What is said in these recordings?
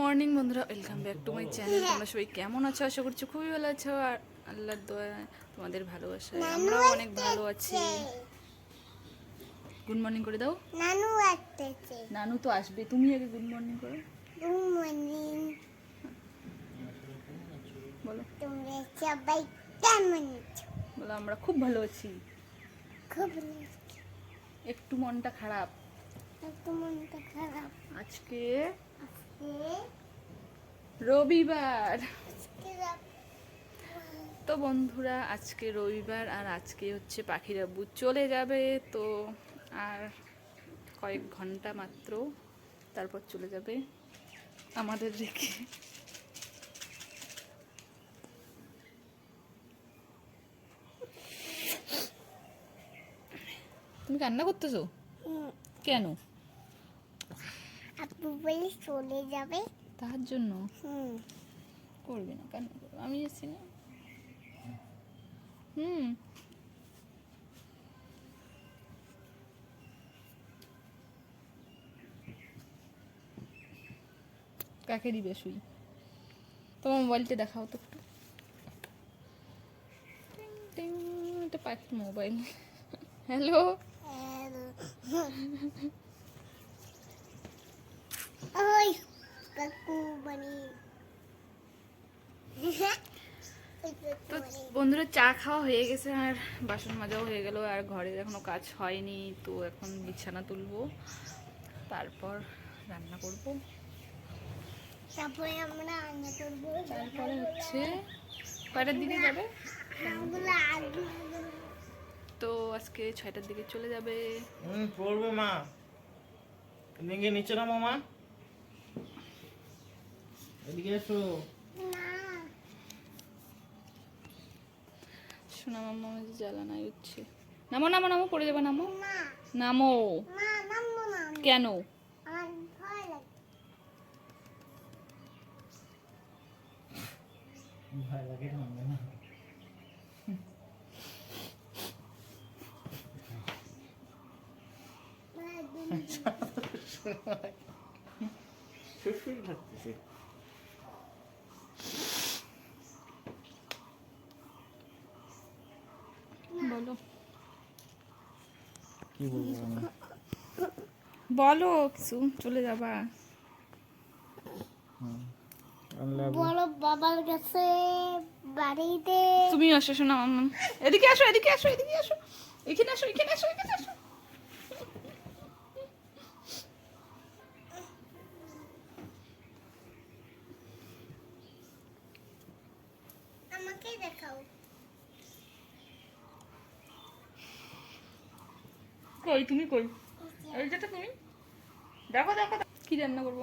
Morning বন্ধুরা welcome back to my channel. তোমরা সবাই কেমন আছো? আশা করছি খুবই ভালো আছো। আর আল্লাহর দোয়া তোমাদের ভালোবাসায় আমরাও অনেক ভালো আছি। গুড মর্নিং করে দাও। নানু আসতেছে। নানু তো আসবে। তুমি আগে গুড মর্নিং করো। গুড মর্নিং বলো। তোমরা সবাই কেমন আছো? বলো আমরা খুব ভালো আছি। খুব ভালো আছি। একটু মনটা খারাপ। একটু মনটা খারাপ। আজকে আজকে রবিবার। তো বন্ধুরা আজকে রবিবার আর আজকে হচ্ছে পাখির আব্বু চলে যাবে। তো আর কয়েক ঘণ্টা মাত্র তারপর চলে যাবে আমাদের রেখে। তুমি কান্না করতেছো? কেন? আপু বলে চলে যাবে। তার জন্য? হুম। করবে না করবে আমি এসেছি না। হুম। কাকে দিবে শুই? তোমার মোবাইলটা দেখাও তো একটু। এটা পাখির মোবাইল। হ্যালো। ওই কাকু বানি তো বন্ধুরা চা খাওয়া হয়ে গেছে আর বাসন মাজাও হয়ে গেল আর ঘরের এখনও কাজ হয়নি তো এখন বিছানা তুলবো তারপর রান্না করব। তারপরে আমরা রান্না করব। তারপরে হচ্ছে কয়টার দিকে যাবে? তো আজকে ছয়টার দিকে চলে যাবে। পড়বে মা। এদিকে নিচে নামো মা। এদিকে এসো। না মাম্মা যে জ্বালানাই হচ্ছে। নামো নামো নামো পড়ে যাবে নামো। নামো। কেন? ভয় লাগে। ভয় লাগে নামবে না। শুশুর লাগতেছে বলো কি বলব আমি বলো কিছু চলে যাবা। বড় বাবার কাছে বাড়িতে। তুমি আসো শোনা এদিকে আসো এদিকে আসো এদিকে আসো। এখানে আসো এখানে আসো এখানে আসো। আমাকে দেখাও। কই, তুমি কই? এই যেটা তুমি। দেখো দেখো। কি রান্না করব?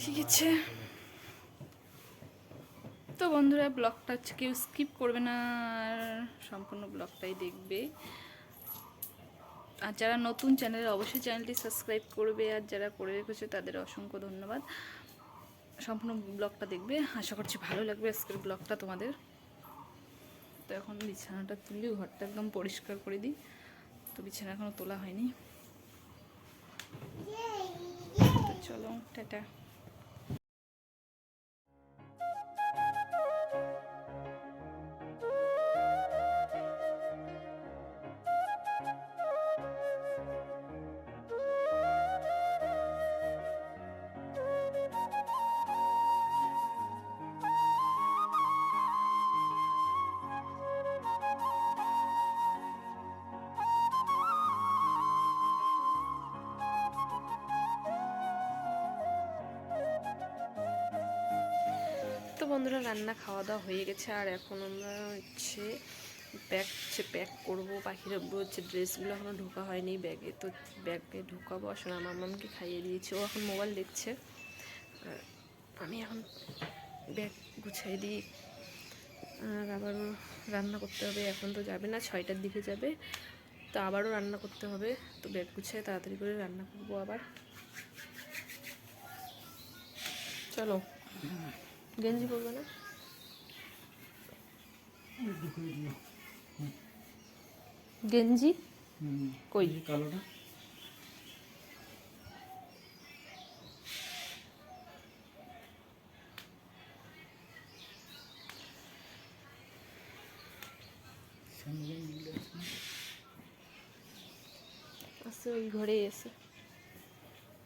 ঠিক আছে। তো বন্ধুরা, ব্লগটা হচ্ছে কেউ স্কিপ করবে না, আর সম্পূর্ণ ব্লগটাই দেখবে। আর যারা নতুন, চ্যানেলে অবশ্যই চ্যানেলটি সাবস্ক্রাইব করবে, আর যারা করে রেখেছে তাদের অসংখ্য ধন্যবাদ। সম্পূর্ণ ব্লগটা দেখবে। আশা করছি ভালো লাগবে আজকের ব্লগটা তোমাদের। তো এখন বিছানাটা তুলি, ঘরটা একদম পরিষ্কার করে দিই। তো বিছানা এখনও তোলা হয়নি। চলো, টাটা। বন্ধুরা, রান্না খাওয়া দাওয়া হয়ে গেছে। আর এখন আমরা হচ্ছে ব্যাগ হচ্ছে প্যাক করব। পাখির হচ্ছে ড্রেসগুলো এখনও ঢোকা হয়নি। ব্যাগে তো ব্যাগে ঢুকাবো। আসলে আমার মামাকে খাইয়ে দিয়েছি। ও এখন মোবাইল দেখছে। আমি এখন ব্যাগ গুছাই দিই। আর আবারও রান্না করতে হবে। এখন তো যাবে না, ছয়টার দিকে যাবে। তো আবারও রান্না করতে হবে। তো ব্যাগ গুছাই তাড়াতাড়ি করে রান্না করব আবার। চলো। গেঞ্জি পরবে না? গেঞ্জি? কই? কালোটা আছে ওই আছে।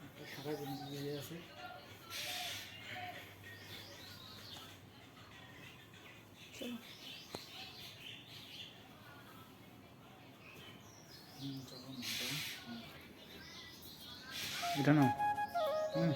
একটা সাদা গেঞ্জি আছে। এটা নাও। হুম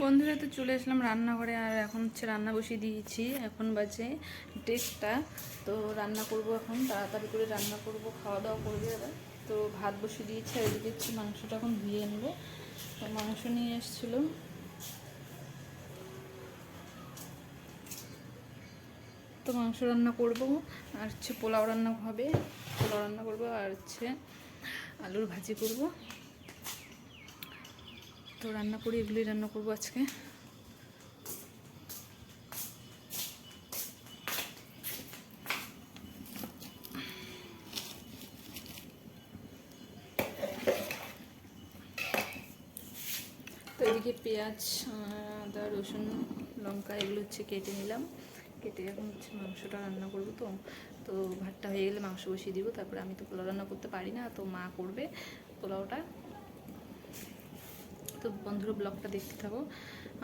বন্ধুরা, তো চলে আসলাম রান্নাঘরে আর এখন হচ্ছে রান্না বসিয়ে দিয়েছি। এখন বাজে ডেটটা তো রান্না করব এখন, তাড়াতাড়ি করে রান্না করব খাওয়া দাওয়া করবে এবার। তো ভাত বসিয়ে দিয়েছি আর এদিকে হচ্ছে মাংসটা এখন ধুয়ে নেব। তো মাংস নিয়ে এসেছিল। তো মাংস রান্না করব। আর হচ্ছে পোলাও রান্না হবে। পোলাও রান্না করব আর হচ্ছে আলুর ভাজি করব। তো রান্না করি, এগুলোই রান্না করব আজকে। তো এদিকে পেঁয়াজ, আদা, রসুন, লঙ্কা, এগুলো হচ্ছে কেটে নিলাম। কেটে এখন হচ্ছে মাংসটা রান্না করব তো। তো ভাতটা হয়ে গেলে মাংস বসিয়ে দিব, তারপরে আমি তো পোলাও রান্না করতে পারি না, তো মা করবে পোলাওটা। তো বন্ধুরা ব্লগটা দেখতে থাকো।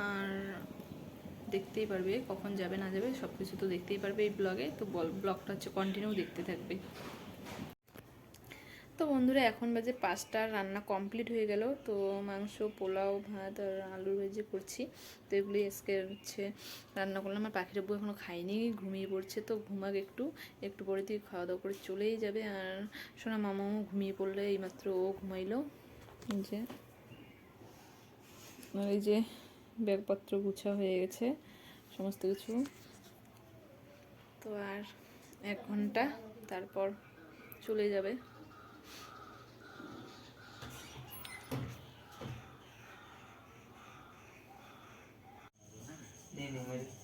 আর দেখতেই পারবে কখন যাবে, না যাবে সব কিছু তো দেখতেই পারবে এই ব্লগে। তো ব্লগটা হচ্ছে কন্টিনিউ দেখতে থাকবে। তো বন্ধুরা, এখন বাজে পাঁচটা, রান্না কমপ্লিট হয়ে গেল। তো মাংস, পোলাও, ভাত আর আলু ভেজে করছি। তো এগুলি আজকে হচ্ছে রান্না করলাম। আমার পাখির বউ এখনও খাইনি ঘুমিয়ে পড়ছে। তো ঘুমাক একটু একটু পরে দিয়ে খাওয়া দাওয়া করে চলেই যাবে। আর সোনা মামাও ঘুমিয়ে পড়লে এইমাত্র ও ঘুমাইলো। যে আপনার এই যে ব্যাগপত্র গুছা হয়ে গেছে সমস্ত কিছু। তো আর এক ঘণ্টা তারপর চলে যাবে।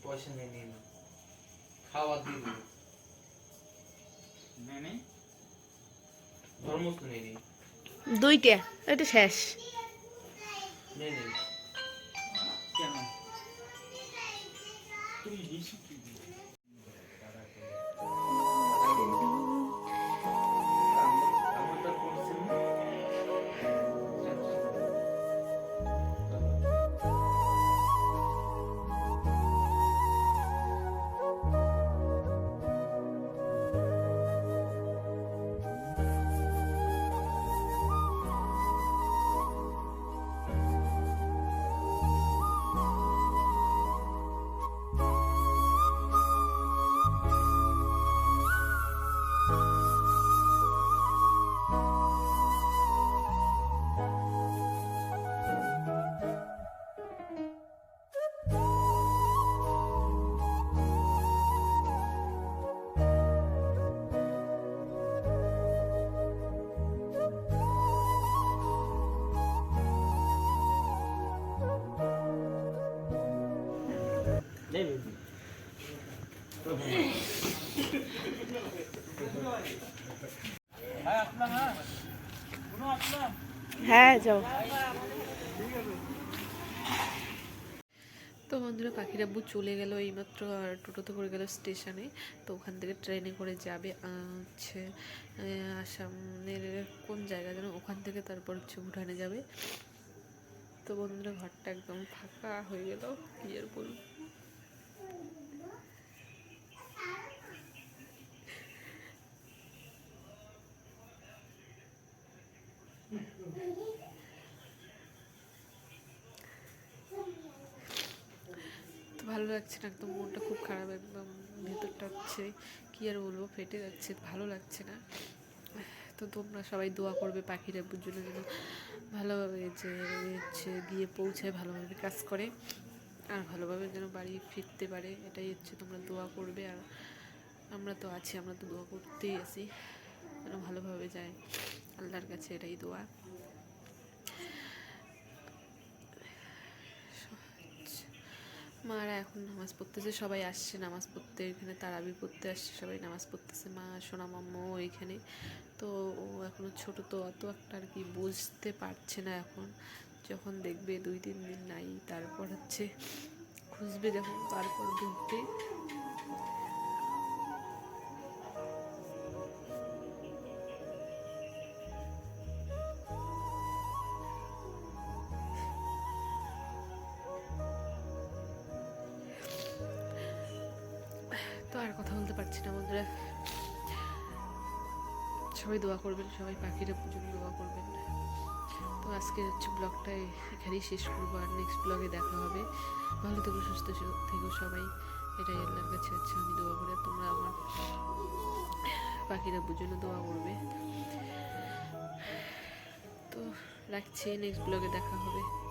পয়সা নিয়ে খাওয়া দিয়ে দুইটা এটা শেষ। তুই হিসু কি হ্যাঁ যাও। তো বন্ধুরা, পাখির আব্বু চলে গেল এইমাত্র আর টোটোতে করে গেল স্টেশনে। তো ওখান থেকে ট্রেনে করে যাবে হচ্ছে আসামের কোন জায়গা যেন, ওখান থেকে তারপর হচ্ছে ভুটানে যাবে। তো বন্ধুরা, ঘরটা একদম ফাঁকা হয়ে গেল, কি আর বলব। ভালো লাগছে না, একদম মনটা খুব খারাপ, একদম ভেতরটা হচ্ছে, কী আর বলব, ফেটে যাচ্ছে, ভালো লাগছে না। তো তোমরা সবাই দোয়া করবে পাখিরা জন্য যেন ভালোভাবে যে হচ্ছে গিয়ে পৌঁছায়, ভালোভাবে কাজ করে। আর ভালোভাবে যেন বাড়ি ফিরতে পারে, এটাই হচ্ছে তোমরা দোয়া করবে আর আমরা তো আছি, আমরা তো দোয়া করতেই আছি, যেন ভালোভাবে যায়। আল্লাহর কাছে এটাই দোয়া। মারা এখন নামাজ পড়তেছে, সবাই আসছে নামাজ পড়তে, এখানে তারাবি পড়তে আসছে, সবাই নামাজ পড়তেছে। মা, সোনা মাম্মাও এখানে। তো ও এখনও ছোটো, তো অত একটা আর কি বুঝতে পারছে না এখন। যখন দেখবে দুই তিন দিন নাই, তারপর হচ্ছে খুঁজবে যখন তারপর বুঝবে তো আর কথা বলতে পারছি না বন্ধুরা। সবাই দোয়া করবেন, সবাই পাখিরা জন্য দোয়া করবেন। তো আজকে হচ্ছে ব্লগটা এখানেই শেষ করব আর নেক্সট ব্লগে দেখা হবে। ভালো থেকো, সুস্থ থেকো সবাই। এটাই আল্লাহর কাছে হচ্ছে আমি দোয়া করে। তোমরা আমার পাখিরা বুঝলে দোয়া করবে। তো রাখছি নেক্সট ব্লগে দেখা হবে।